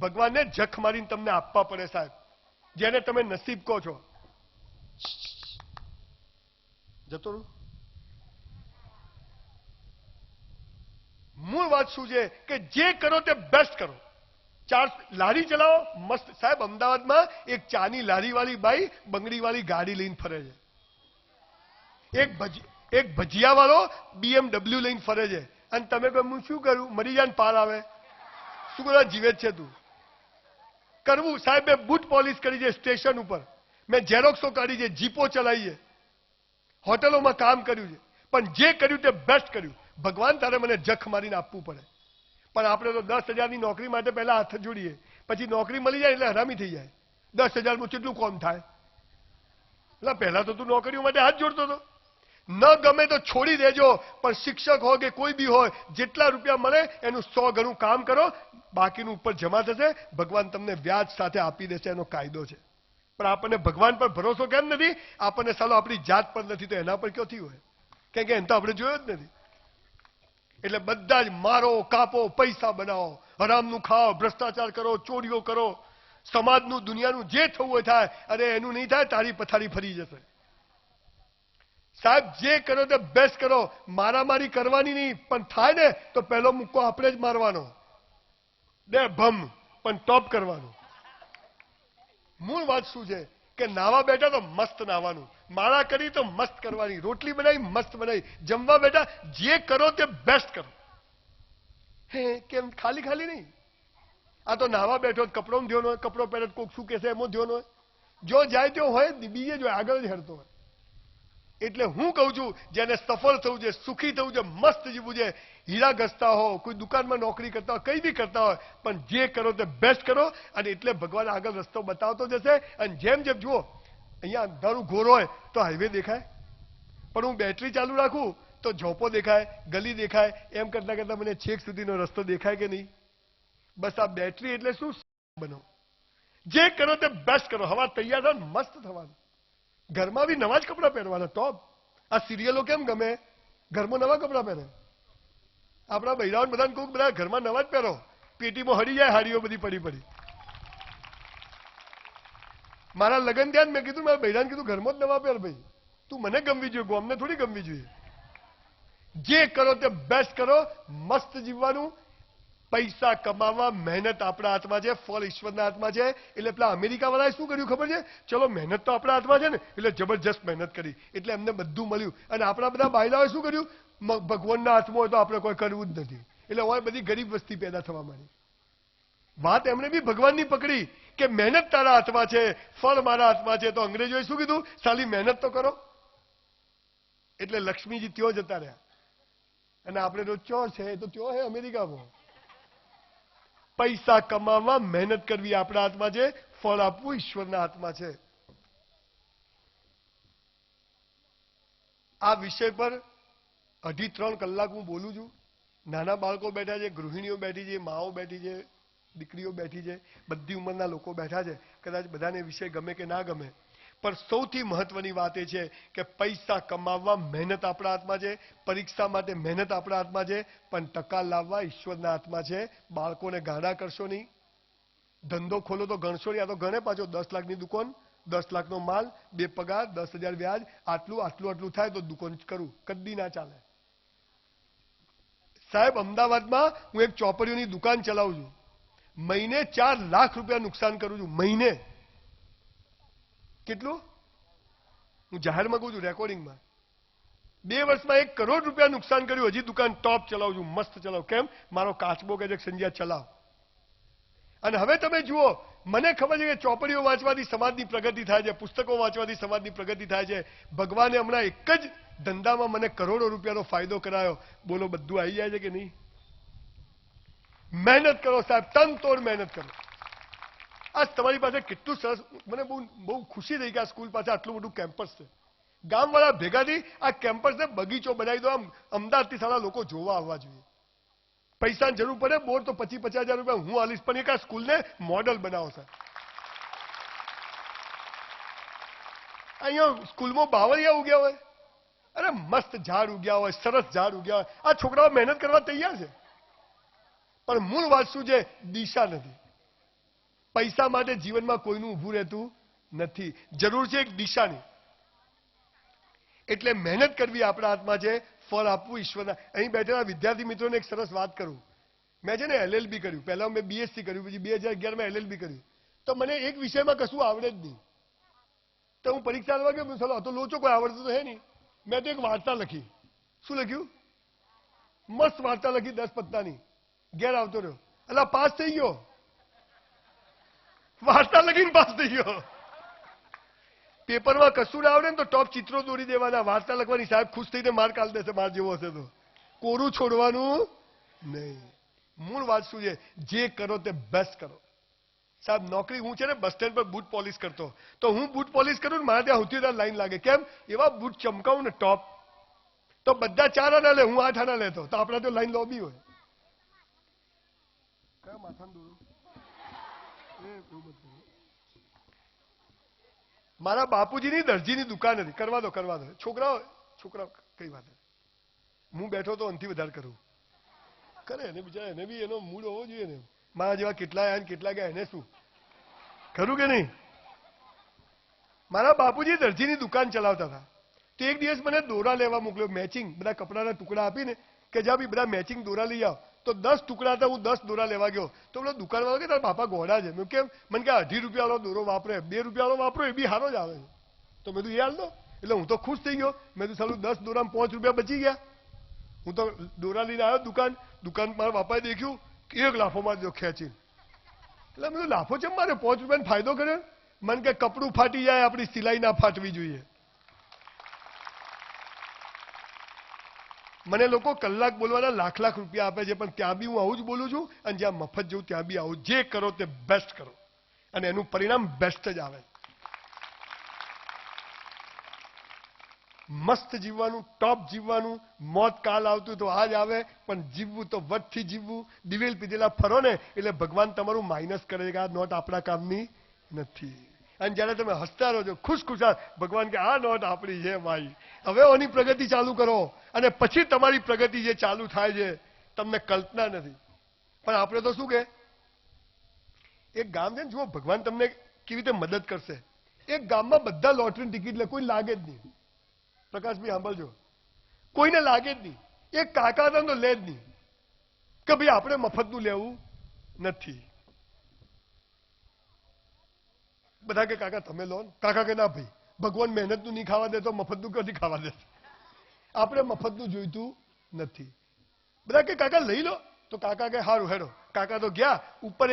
ભગવાનને જખ મારીને તમને આપવા પડે સાહેબ. જેને તમે નસીબ કહો છો. જતો મૂળ વાત શું છે કે જે કરો તે બેસ્ટ કરો. ચાર લારી ચલાવો, મસ્ત. સાહેબ, અમદાવાદમાં એક ચાની લારી વાળી બાઈ બંગડી વાળી ગાડી લઈને ફરે છે. એક ભજી, એક ભજીયા વાળો બીએમડબલ્યુ લઈને ફરે છે. અને તમે કહો, હું શું કરું? મરી જાય પાર આવે. શું કરવા જીવે છે તું. કરવું સાહેબ બૂટ પોલીસ કરી છે સ્ટેશન ઉપર. મેં ઝેરોક્સો કાઢી છે, જીપો ચલાવી છે. હોટલોમાં કામ કર્યું છે. પણ જે કર્યું તે બેસ્ટ કર્યું. ભગવાન તારે મને જખ મારીને આપવું પડે. પણ આપણે તો દસ હજારની નોકરી માટે પહેલા હાથ જોડીએ. પછી નોકરી મળી જાય એટલે હરામી થઈ જાય. દસ હજારમાં કેટલું કોમ થાય? એટલે પહેલા તો તું નોકરીઓ માટે હાથ જોડતો હતો ન ગમે તો છોડી દેજો, પણ શિક્ષક હોય કે કોઈ બી હોય, જેટલા રૂપિયા મળે એનું સો ગણું કામ કરો, બાકીનું ઉપર જમા થશે, ભગવાન તમને વ્યાજ સાથે આપી દેશે, એનો કાયદો છે. પણ આપણને ભગવાન પર ભરોસો કેમ નથી? આપણને સાલો આપણી જાત પર નથી, તો એના પર ક્યોથી હોય? કેમ કે એને તો આપણે જોયો જ નથી. એટલે બધા જ મારો, કાપો, પૈસા બનાવો, હરામનું ખાઓ, ભ્રષ્ટાચાર કરો, ચોરીઓ કરો. સમાજનું, દુનિયાનું જે થવું હોય થાય, અરે એનું નહીં થાય, તારી પથારી ફરી જશે. સાહેબ, જે કરો તે બેસ્ટ કરો. મારામારી કરવાની નહીં, પણ થાય ને, તો પહેલો મુક્કો આપણે જ મારવાનો. બે ભમ, પણ ટોપ કરવાનો. મૂળ વાત શું છે? કે નાવા બેઠા તો મસ્ત નાવાનું. માળા કરી તો મસ્ત કરવાની. રોટલી બનાવી, મસ્ત બનાવી. જમવા બેઠા જે કરો તે બેસ્ટ કરો. હે, કેમ ખાલી ખાલી નહીં? આ તો નાવા બેઠો કપડો ધ્યોનો હોય, કપડો પહેરો કોક શું કહેશે, એમાં ધ્યોનો હોય? જો જાય તો હોય, બીજે જો આગળ જ હેરતો હોય. એટલે હું કહું છું, જેને સફળ થવું છે સુખી થવું છે મસ્ત જીવવું છે હીરા ઘસતા હો, કોઈ દુકાનમાં નોકરી કરતા હોય, કંઈ બી કરતા હોય, પણ જે કરો તે બેસ્ટ કરો અને એટલે ભગવાન આગળ રસ્તો બતાવતો જશે અને જેમ જેમ જુઓ, અહીંયા અંધારું ઘોર હોય તો હાઈવે દેખાય. પણ હું બેટરી ચાલુ રાખું તો ઝોપો દેખાય, ગલી દેખાય, એમ કરતા કરતા મને છેક સુધીનો રસ્તો દેખાય કે નહીં? બસ આ બેટરી એટલે શું? બનો જે કરો તે બેસ્ટ કરો. હવા તૈયાર થવા મસ્ત થવાનું. ઘરમાં બી નવા જ કપડાં પહેરવાના ટોપ આ સિરિયલો કેમ ગમે? ઘરમાં નવા કપડાં પહેરે. આપણા બૈરાઓ બધાને કહું બધા ઘરમાં નવા જ પહેરો. પેટીમાં હડી જાય હાડીઓ બધી પડી પડી. મારા લગ્ન ત્યાં મેં કીધું, મારા બૈરાને કીધું, ઘરમાં જ નવા પહેર ભાઈ. તું મને ગમવી જોઈએ, ગોમને થોડી ગમવી જોઈએ. જે કરો તે બેસ્ટ કરો, મસ્ત જીવવાનું પૈસા કમાવા મહેનત આપણા હાથમાં છે, ફળ ઈશ્વરના હાથમાં છે. એટલે પેલા અમેરિકા વાળાએ શું કર્યું ખબર છે? ચલો, મહેનત તો આપણા હાથમાં છે ને, એટલે જબરજસ્ત મહેનત કરી. એટલે એમને બધું મળ્યું. અને આપણા બધા બાયલાઓએ શું કર્યું? ભગવાનના હાથમાં હોય તો આપણે કોઈ કરવું જ નથી. એટલે હોય બધી ગરીબ વસ્તી પેદા થવા માંડી. વાત એમણે બી ભગવાનની પકડી કે મહેનત તારા હાથમાં છે, ફળ મારા હાથમાં છે. તો અંગ્રેજોએ શું કીધું? સાલી, મહેનત તો કરો. એટલે લક્ષ્મીજી ત્યો જતા રહ્યા. અને આપણે તો ચો છે? તો ત્યો હે અમેરિકામાં. પૈસા કમાવા મહેનત કરવી આપણા હાથમાં છે, ફળ આપવું ઈશ્વરના હાથમાં છે. આ વિષય પર અઢી ત્રણ કલાક હું બોલું છું. નાના બાળકો બેઠા છે, ગૃહિણીઓ બેઠી છે, માઓ બેઠી છે, દીકરીઓ બેઠી છે, બધી ઉંમરના લોકો બેઠા છે. કદાચ બધાને વિષય ગમે કે ના ગમે. પણ સૌથી મહત્વની વાત એ છે કે પૈસા કમાવવા મહેનત આપણા હાથમાં છે, પરીક્ષા માટે મહેનત આપણા હાથમાં છે, પણ ટકા લાવવા ઈશ્વરના હાથમાં છે. બાળકોને ગાડા કરશો નહીં. ધંધો ખોલો તો ગણશો નહીં, આ તો ગણે પાછો દસ લાખની દુકાન, દસ લાખનો માલ, બે પગાર, દસ હજાર વ્યાજ, આટલું આટલું આટલું થાય તો દુકાન કરું. કદી ના ચાલે. સાહેબ, અમદાવાદમાં હું એક ચોપડીઓની દુકાન ચલાવું છું. મહિને ચાર લાખ રૂપિયા નુકસાન કરું છું. મહિને. કેટલું? હું જાહેરમાં કહું છું રેકોર્ડિંગમાં બે વર્ષમાં એક કરોડ રૂપિયા નુકસાન કર્યું, હજી દુકાન ટોપ ચલાવું છું મસ્ત ચલાવ. કેમ? મારો કાચબો કે છે કે સંજ્યા ચલાવ. અને હવે તમે જુઓ, મને ખબર છે કે ચોપડીઓ વાંચવાથી સમાજની પ્રગતિ થાય છે, પુસ્તકો વાંચવાથી સમાજની પ્રગતિ થાય છે. ભગવાને હમણાં એક જ ધંધામાં મને કરોડો રૂપિયાનો ફાયદો કરાયો. બોલો, બધું આવી જાય છે કે નહીં? મહેનત કરો સાહેબ, તન તોડ મહેનત કરો. આજ તમારી પાસે કેટલું સરસ મને બહુ બહુ ખુશી થઈ કે આ સ્કૂલ પાસે આટલું બધું કેમ્પસ છે ગામવાળા ભેગાથી આ કેમ્પસને બગીચો બનાવી દો આમ અમદાવાદથી સારા લોકો જોવા આવવા જોઈએ પૈસાની જરૂર પડે બોર તો પચીસ પચાસ હજાર રૂપિયા હું આલીશ પણ એક આ સ્કૂલને મોડલ બનાવો સર અહીંયા સ્કૂલમાં બાવળિયા ઉગ્યા હોય અરે મસ્ત ઝાડ ઉગ્યા હોય સરસ ઝાડ ઉગ્યા હોય આ છોકરાઓ મહેનત કરવા તૈયાર છે પણ મૂળ વાત શું છે દિશા નથી પૈસા માટે જીવનમાં કોઈનું ઊભું રહેતું નથી. જરૂર છે એક દિશાની એટલે મહેનત કરવી આપણા હાથમાં છે, ફળ આપવું ઈશ્વરના. અહીં બેઠેલા વિદ્યાર્થી મિત્રોને એક સરસ વાત કરું. મેં છે ને એલએલબી કર્યું. પહેલા મેં બીએસસી કર્યું, પછી બે હજાર અગિયારમાં એલએલબી કર્યું. તો મને એક વિષયમાં કશું આવડે જ નહીં. તો હું પરીક્ષા લેવા ગયો ચલો તો લોચો કોઈ આવડતું તો હે નહીં. મેં તો એક વાર્તા લખી. શું લખ્યું? મસ્ત વાર્તા લખી દસ પત્તાની ઘેર આવતો રહ્યો. એટલે પાસ થઈ ગયો. વાર્તા લખીને પાસ થઈ ગયો. પેપરમાં કશું ના આવડે ને તો ટોપ ચિત્રો દોરી દેવાના. વાર્તા લખવાની સાહેબ ખુશ થઈને માર કાલ દેશે માર જેવો હશે તો. કોરું છોડવાનું નહીં. મૂળ વાત શું છે? જે કરો તે બેસ્ટ કરો. સાહેબ, નોકરી હું છે ને બસ સ્ટેન્ડ પર બૂટ પોલિશ કરતો. તો હું બૂટ પોલિશ કરું ને મારા ત્યાં સૌથી લાઈન લાગે. કેમ? એવા બૂટ ચમકાવું ને ટોપ તો બધા ચાર આના લે હું આઠ આના લેતો તો આપણા તો લાઈન લોબી હોય. કયા માથાનું દોરું. મારા બાપુજીની દરજીની દુકાન હતી. કરવા દો કરવા દો. છોકરાઓ છોકરાઓ, કઈ વાત હું બેઠો તો અંતિ વધારે કરું. કરે, એને બીજા, એને બી એનો મૂડ હોવો જોઈએ ને. મારા જેવા કેટલા આયા કેટલા ગયા, એને શું? ખરું કે નહીં? મારા બાપુજી દરજીની દુકાન ચલાવતા હતા. તો એક દિવસ મને દોરા લેવા મોકલ્યો મેચિંગ બધા કપડાના ટુકડા આપીને કે જા બી બધા મેચિંગ દોરા લઈ આવ. તો દસ ટુકડા હતા હું દસ દોરા લેવા ગયો. તો પેલો દુકાનવાળો કે, તારા બાપા ઘોડા છે. મેં કેમ? મને કે, અઢી રૂપિયાવાળો દોરો વાપરે, બે રૂપિયાવાળો વાપરો, એ બી સારો જ આવે તો મેં તું એ હાલ દો એટલે હું તો ખુશ થઈ ગયો. મેં તો સાલું દસ દોરામાં પાંચ રૂપિયા બચી ગયા. હું તો દોરા લઈને આવ્યો દુકાન. દુકાન મારા બાપાએ દેખ્યું કે એક લાફો મારી દીધો ખેંચીને. એટલે મેં લાફો છે મારે પાંચ રૂપિયાનો ફાયદો કર્યો? મને કે, કપડું ફાટી જાય, આપણી સિલાઈ ના ફાટવી જોઈએ. મને લોકો કલાક બોલવાના લાખ લાખ રૂપિયા આપે છે, પણ ત્યાં બી હું આવું જ બોલું છું અને જ્યાં મફત જવું ત્યાં બી આવું. જે કરો તે બેસ્ટ કરો. અને એનું પરિણામ બેસ્ટ જ આવે. મસ્ત જીવવાનું ટોપ જીવવાનું. મોત કાલ આવતું તો આજ આવે, પણ જીવવું તો વટથી જીવવું. દિવેલ પીધેલા ફરો ને એટલે ભગવાન તમારું માઇનસ કરે કે આ નોટ આપણા કામની નથી. અને જ્યારે તમે હસતા રહો છો ખુશ ખુશાલ ભગવાન કે, આ નોટ આપણી છે ભાઈ. હવે ઓની પ્રગતિ ચાલુ કરો. અને પછી તમારી પ્રગતિ જે ચાલુ થાય છે, તમને કલ્પના નથી. પણ આપણે તો શું કે, એક ગામ છે ને, જુઓ, ભગવાન તમને કેવી રીતે મદદ કરશે. એક ગામમાં બધા લોટરીની ટિકિટ લે, કોઈ લાગે જ નહીં. પ્રકાશભાઈ સાંભળજો. કોઈને લાગે જ નહીં. એક કાકા તો લે જ નહીં. કે ભાઈ, આપણે મફતનું લેવું નથી. બધા કે, કાકા, તમે લો કાકા કે, ના ભાઈ, ભગવાન મહેનતનું નહીં ખાવા દે તો મફતનું ક્યાંથી ખાવા દે? આપણે મફતનું જોઈતું નથી. બધા કે, કાકા, લઈ લો. તો કાકા કે સારું હેડો. કાકા તો ગયા, ઉપર